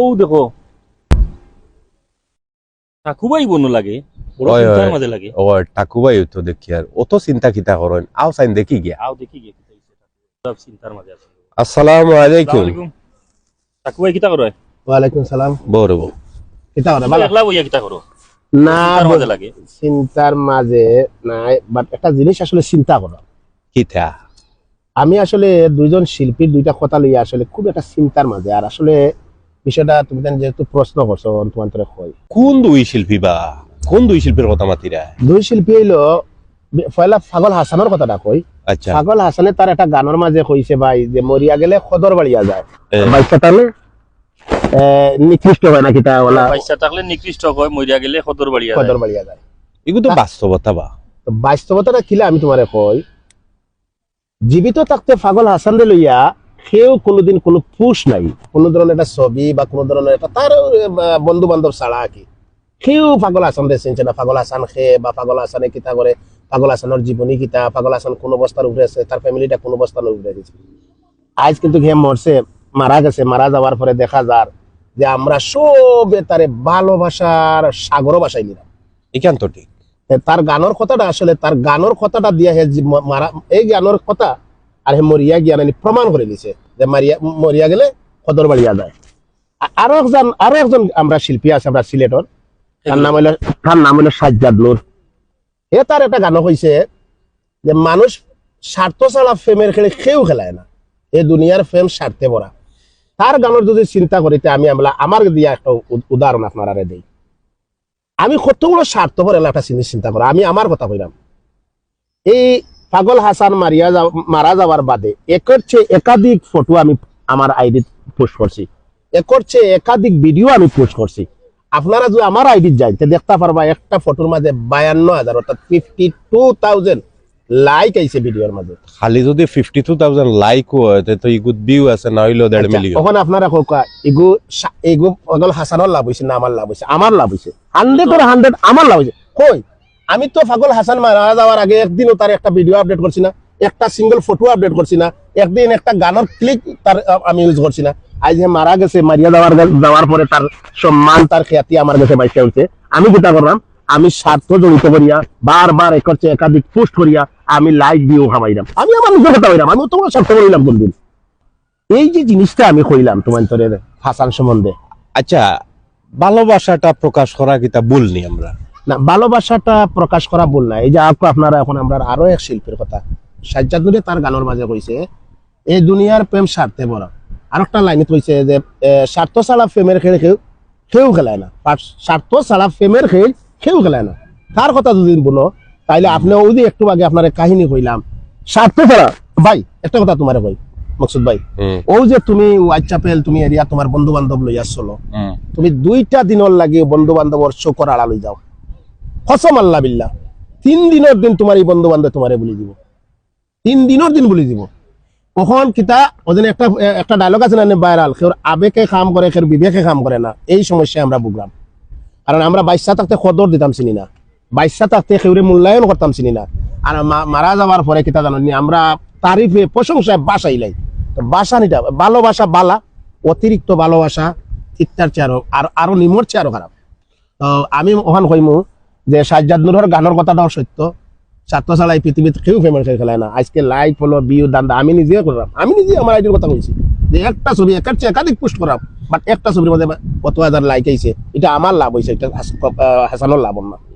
ও দেখো। ঠাকুবাই বনো লাগে বড় চিন্তার মাঝে লাগে। ও ঠাকুবাই তো দেখি আর অত চিন্তা কিতা করেন আও সাইন দেখি গিয়া। আও দেখি গে সব চিন্তার মাঝে আছে। আসসালামু আলাইকুম। আলাইকুম। ঠাকুবাই কিতা করো ওয়ালাইকুম সালাম। বৌরব কিতা করে ভালো একলা বইয়া কিতা করো না মাঝে লাগে। চিন্তার মাঝে নাই বাট একটা জিনিস আসলে চিন্তা করো কিতা? আমি আসলে দুইজন শিল্পীর দুইটা কথা লইয়া আসলে খুব একটা চিন্তার মাঝে আর আসলে বিষয়টা তুমি যেন যেহেতু প্রশ্ন করছ তোমার তোরে কই? কোন দুই শিল্পী বা কোন দুই শিল্পীর কথা মাতিরা? দুই শিল্পী হইল পয়লা পাগল হাসানের কথাটা কই? আচ্ছা। পাগল হাসানে তার একটা গানের মাঝে কইছে ভাই যে মরিয়া গেলে সদর বাড়িয়া যায়। এ, বাইকটা তাহলে নিকৃষ্ট হয় নাকি তা ওলা? থাকলে নিকৃষ্ট হয় মরিয়া গেলে সদর বাড়িয়া বাড়িয়া যায়। এগুলো তো বাস্তবতা বা। বাস্তবতাটা খিলে আমি তোমারে কই? জীবিত থাকতে পাগল হাসানরে লইয়া সেও কোনোদিন কোনো পুষ নাই। কোনো ধরনের একটা ছবি বা কোনো ধরনের একটা তার বন্ধু বান্ধব ছাড়া কি। সেও পাগল হাসান রে না পাগল হাসান খে বা পাগল হাসানে কিতা করে পাগল হাসানের জীবনী কিতা পাগল হাসান কোন অবস্থার উপরে আছে তার ফ্যামিলিটা কোন অবস্থার উপরে গেছে আজ কিন্তু সে মরছে মারা গেছে মারা যাওয়ার পরে দেখা যার যে আমরা সবে তারে ভালোবাসার সাগর বাসায় নিলাম। এখান তো ঠিক তার গানের কথাটা আসলে তার গানের কথাটা দিয়া মারা এই গানের কথা আর হে মরিয়া গিয়া নানি প্রমাণ করে দিছে যে মারিয়া মরিয়া গেলে সদর বাড়িয়া যায় আরও একজন আরও একজন আমরা শিল্পী আছে আমরা সিলেটর। তার নাম হইল তার নাম হইল সাজ্জাদ নূর। এ তার একটা গান হইছে যে মানুষ স্বার্থ ছাড়া ফেমের খেলে কেউ খেলায় না। এই দুনিয়ার ফেম স্বার্থে ভরা। তার গানের যদি চিন্তা করিতে আমি আমরা আমার দিয়া একটা উদাহরণ আপনারা দেই। আমি কতগুলো স্বার্থপর এলা একটা জিনিস চিন্তা করা আমি আমার কথা কইলাম এই পাগল হাসান মারিয়া মারা যাওয়ার বাদে একের চেয়ে একাধিক ফটো আমি আমার আইডি পোস্ট করছি। একের চেয়ে একাধিক ভিডিও আমি পোস্ট করছি। আপনারা যদি আমার আইডি যাই তে দেখতে পারবা একটা ফটোর মাঝে বায়ান্ন হাজার অর্থাৎ ফিফটি টু থাউজেন্ড লাইক আইছে ভিডিওর মাঝে। খালি যদি ফিফটি টু থাউজেন্ড লাইক হয় তে তো ইগুত ভিউ আছে না হইলেও দেড় আচ্ছা, মিলিয়ন তখন আপনারা কোকা এগু সা- এগু পাগল হাসানের লাভ হয়েছে না আমার লাভ হয়েছে আমার লাভ হয়েছে হান্ড্রেড ওর হান্ড্রেড আমার লাভ হয়েছে কই? আমি তো পাগল হাসান মারা যাওয়ার আগে একদিনও তার একটা ভিডিও আপডেট করছি না, একটা সিঙ্গেল ফটো আপডেট করছি না, একদিন একটা গানের ক্লিক তার আমি ইউজ করছি না। আজ যে মারা গেছে, মারিয়া যাওয়ার যাওয়ার পরে তার সম্মান, তার খ্যাতি আমার কাছে বাইসে উঠছে আমি যেটা করলাম, আমি স্বার্থ জড়িত করিয়া, বারবার এক হচ্ছে একাধিক পোস্ট করিয়া আমি লাইক ভিউ হামাইলাম। আমি আমার নিজের কথা হইলাম আমি তোমার স্বার্থ করিলাম কোনদিন। এই যে জিনিসটা আমি কইলাম তোমার তোর হাসান সম্বন্ধে। আচ্ছা ভালোবাসাটা প্রকাশ করা কিতা বলনি আমরা? না ভালোবাসাটা প্রকাশ করা ভুল না। এই যে আপু আপনারা এখন আমরা আরও এক শিল্পীর কথা। সাজ্জাদ নুরে তার গানের মাঝে কইছে এই দুনিয়ার প্রেম স্বার্থে বড়। আর একটা লাইনে কইছে যে স্বার্থ ছাড়া প্রেমের খেল কেউ কেউ খেলায় না। স্বার্থ ছাড়া প্রেমের খেল কেউ খেলায় না। তার কথা যদি বলো তাইলে আপনি ওই যে একটু আগে আপনার কাহিনী কইলাম। স্বার্থ ছাড়া ভাই একটা কথা তোমার কই মকসুদ ভাই। ও যে তুমি হোয়াটসঅ্যাপেল তুমি এরিয়া তোমার বন্ধু বান্ধব লইয়া চলো। তুমি দুইটা দিনের লাগে বন্ধু বান্ধবর চোখর আড়ালই যাও। কসম আল্লাহ বিল্লাহ। তিন দিনের দিন তোমার এই বন্ধু বান্ধব তোমারে বলি দিব। তিন দিনের দিন বলি দিব। কখন কিতা ওদের একটা একটা ডায়লগ আছে না ভাইরাল কেউ আবেগে কাম করে কেউ বিবেকে কাম করে না। এই সমস্যায় আমরা ভুগলাম। কারণ আমরা বাইশা থাকতে কদর দিতাম চিনি না। বাইশা থাকতে কেউরে মূল্যায়ন করতাম চিনি না। আর মারা যাওয়ার পরে কিতা জানো আমরা তারিফে, প্রশংসায় বাসাই লাই তো বাসা নিটা, ভালোবাসা বালা, অতিরিক্ত ভালোবাসা ইত্যার চেয়ে আর- আরও নিমর চেয়ে আরও খারাপ। তো আমি ওখান কইমু যে সাজ্জাদ নুরহর গানের কথাটাও সত্য। ছাত্র ছাড়াই পৃথিবীতে কেউ ফেমাস খেলে খেলায় না। আজকে লাইক হলো বিউ দান্দা আমি নিজেও করলাম। আমি নিজে আমার আইডির কথা বলছি। যে একটা ছবি একের চেয়ে একাধিক পোস্ট করাম। বাট একটা ছবির মধ্যে কত হাজার লাইক আইছে, এটা আমার লাভ হয়েছে এটা হাস- হাসানোর লাভ না।